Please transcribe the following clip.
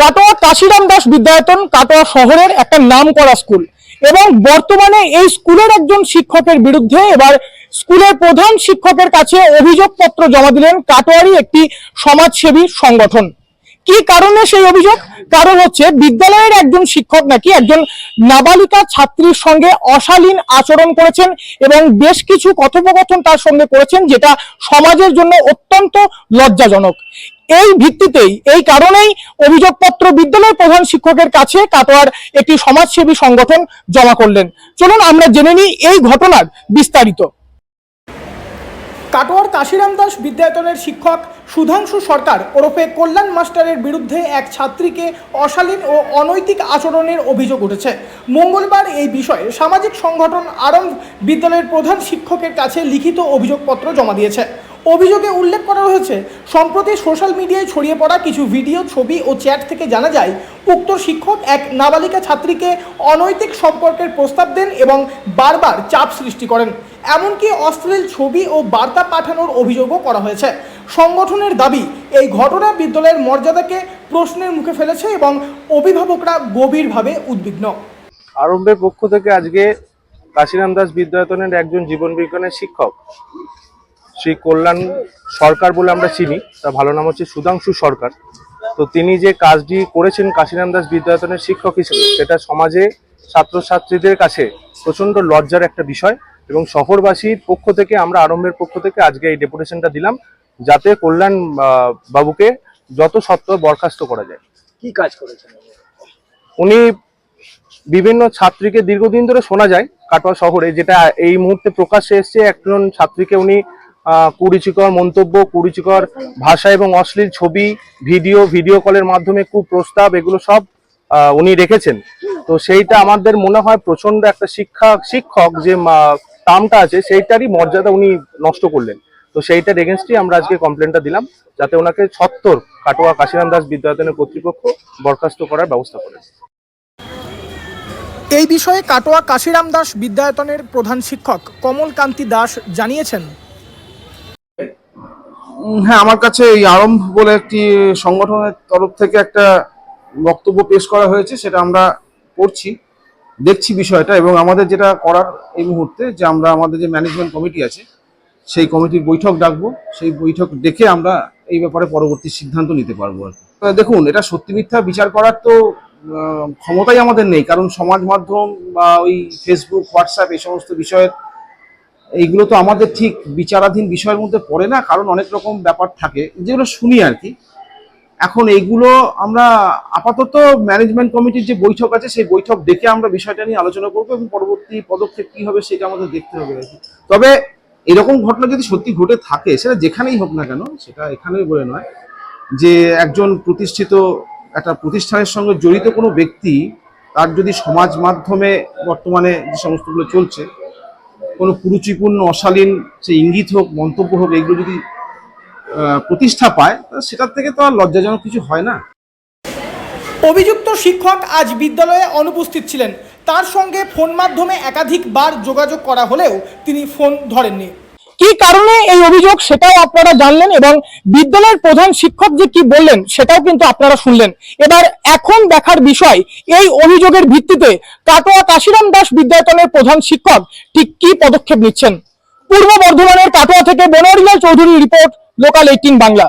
কাটোয়া কাশিরাম দাস বিদ্যায়তন কাটোয়া শহরের একটা নাম করা স্কুল। এবং বর্তমানে এই স্কুলের একজন শিক্ষকের বিরুদ্ধে এবার স্কুলের প্রধান শিক্ষকের কাছে অভিযোগপত্র জমা দিলেন কাটোয়ারই একটি সমাজসেবী সংগঠন। কি কারণে সেই অভিযোগ? কারণ হচ্ছে বিদ্যালয়ের একজন শিক্ষক নাকি একজন নাবালিকা ছাত্রীর সঙ্গে অশালীন আচরণ করেছেন এবং বেশ কিছু কথোপকথন তার সঙ্গে করেছেন যেটা সমাজের জন্য অত্যন্ত লজ্জাজনক। এই ভিত্তিতেই, এই কারণেই অভিযোগপত্র বিদ্যালয় প্রধান শিক্ষকের কাছে কাটোয়ার একটি সমাজসেবী সংগঠন জমা করলেন। চলুন আমরা জেনে নিই এই ঘটনার বিস্তারিত। কাটোয়ার কাশিরাম দাস বিদ্যায়তনের শিক্ষক সুধাংশু সরকার ওরফে কল্যাণ মাস্টারের বিরুদ্ধে এক ছাত্রীকে অশালীন ও অনৈতিক আচরণের অভিযোগ উঠেছে। মঙ্গলবার এই বিষয়ে সামাজিক সংগঠন আরম্ভ বিদ্যালয়ের প্রধান শিক্ষকের কাছে লিখিত অভিযোগপত্র জমা দিয়েছে। অভিযোগে উল্লেখ করা হয়েছে সম্প্রতি সোশ্যাল মিডিয়ায় ছড়িয়ে পড়া কিছু ভিডিও, ছবি ও চ্যাট থেকে জানা যায়, উক্ত শিক্ষক এক নাবালিকা ছাত্রীকে অনৈতিক সম্পর্কের প্রস্তাব দেন এবং বারবার চাপ সৃষ্টি করেন। এমনকি অশ্লীল ছবি ও বার্তা পাঠানোর অভিযোগও করা হয়েছে। সংগঠনের দাবি, এই ঘটনা বিদ্যালয়ের মর্যাদাকে প্রশ্নের মুখে ফেলেছে এবং অভিভাবকরা গভীরভাবে উদ্বিগ্ন। আরম্ভের পক্ষ থেকে আজকে কাশিরাম দাস বিদ্যায়তনের একজন জীবন বিজ্ঞানের শিক্ষক শ্রী কল্যাণ সরকার বলে আমরা চিনি তার ভালো নাম হচ্ছে সুধাংশু সরকার। তো তিনি যে কাজটি করেছেন কাশিরাম দাস বিদ্যায়তনের শিক্ষক হিসেবে সেটা সমাজে ছাত্রছাত্রীদের কাছে প্রচণ্ড লজ্জার একটা বিষয় এবং শহরবাসীর পক্ষ থেকে আমরা আরম্ভের পক্ষ থেকে আজকে এই ডেপুটেশনটা দিলাম যাতে কল্যাণ বাবুকে যত সত্ত্বর বরখাস্ত করা যায়। কি কাজ করেছেন? উনি বিভিন্ন ছাত্রীকে দীর্ঘদিন ধরে শোনা যায় কাটোয়া শহরে যেটা এই মুহূর্তে প্রকাশ্যে এসছে। একজন ছাত্রীকে উনি কুরুচিকর মন্তব্য, কুরুচিকর ভাষা এবং অশ্লীল ছবি, ভিডিও ভিডিও কলের মাধ্যমে কুপ্রস্তাব এগুলো সব উনি রেখেছেন। তো সেইটা আমাদের মনে হয় প্রচণ্ড একটা শিক্ষা, শিক্ষক যে টার্মটা আছে, সেইটারই মর্যাদা উনি নষ্ট করলেন। তো সেইটার এগেনস্টই আমরা আজকে কমপ্লেনটা দিলাম, যাতে ওনাকে ছত্তর কাটোয়া কাশিরাম দাস বিদ্যায়তনের কর্তৃপক্ষ বরখাস্ত করার ব্যবস্থা করে। এই বিষয়ে কাটোয়া কাশিরাম দাস বিদ্যায়তনের প্রধান শিক্ষক কমল কান্তি দাস জানিয়েছেন। হ্যাঁ আমার কাছে এই আরম্ভ বলে একটি সংগঠনের তরফ থেকে একটা বক্তব্য পেশ করা হয়েছে, সেটা আমরা পড়ছি, দেখছি বিষয়টা, এবং আমাদের যেটা করার এই মুহূর্তে, যে আমরা আমাদের যে ম্যানেজমেন্ট কমিটি আছে, সেই কমিটির বৈঠক ডাকবো, সেই বৈঠক ডেকে আমরা এই ব্যাপারে পরবর্তী সিদ্ধান্ত নিতে পারব আর দেখুন, এটা সত্যি মিথ্যা, বিচার করার তো ক্ষমতাই আমাদের নেই, কারণ সমাজ মাধ্যম বা ওই ফেসবুক হোয়াটসঅ্যাপ এই সমস্ত বিষয়ের এইগুলো তো আমাদের ঠিক বিচারাধীন বিষয়ের মধ্যে পড়ে না, কারণ অনেক রকম ব্যাপার থাকে। যেগুলো শুনি আর কি। এখন এইগুলো আমরা আপাতত ম্যানেজমেন্ট কমিটির যে বৈঠক আছে, সেই বৈঠক ডেকে আমরা বিষয়টা নিয়ে আলোচনা করব এবং পরবর্তী পদক্ষেপ কি হবে সেটা আমাদের দেখতে হবে আর কি। তবে এরকম ঘটনা যদি সত্যি ঘটে থাকে, সেটা যেখানেই হোক না কেন, সেটা এখানেই বলে নয় যে একজন প্রতিষ্ঠিত একটা প্রতিষ্ঠানের সঙ্গে জড়িত কোনো ব্যক্তি, তার যদি সমাজ মাধ্যমে বর্তমানে যে সমস্তগুলো চলছে কোনো কুরুচিপূর্ণ, অশালীন সে ইঙ্গিত হোক, মন্তব্য হোক, এগুলো যদি প্রতিষ্ঠা পায় সেটার থেকে তো আর লজ্জাজনক কিছু হয় না। অভিযুক্ত শিক্ষক আজ বিদ্যালয়ে অনুপস্থিত ছিলেন। তার সঙ্গে ফোন মাধ্যমে একাধিকবার যোগাযোগ করা হলেও তিনি ফোন ধরেননি। কি কারণে এই অভিযোগ সেটাও আপনারা জানলেন এবং বিদ্যালয়ের প্রধান শিক্ষক যে কি বললেন সেটাও কিন্তু আপনারা শুনলেন। এবার এখন দেখার বিষয়, এই অভিযোগের ভিত্তিতে কাটোয়া কাশিরাম দাস বিদ্যায়তনের প্রধান শিক্ষক ঠিক কি পদক্ষেপ নিচ্ছেন? পূর্ব বর্ধমানের কাটোয়া থেকে বনোয়ারিলাল চৌধুরীর রিপোর্ট লোকাল এইটিন বাংলা।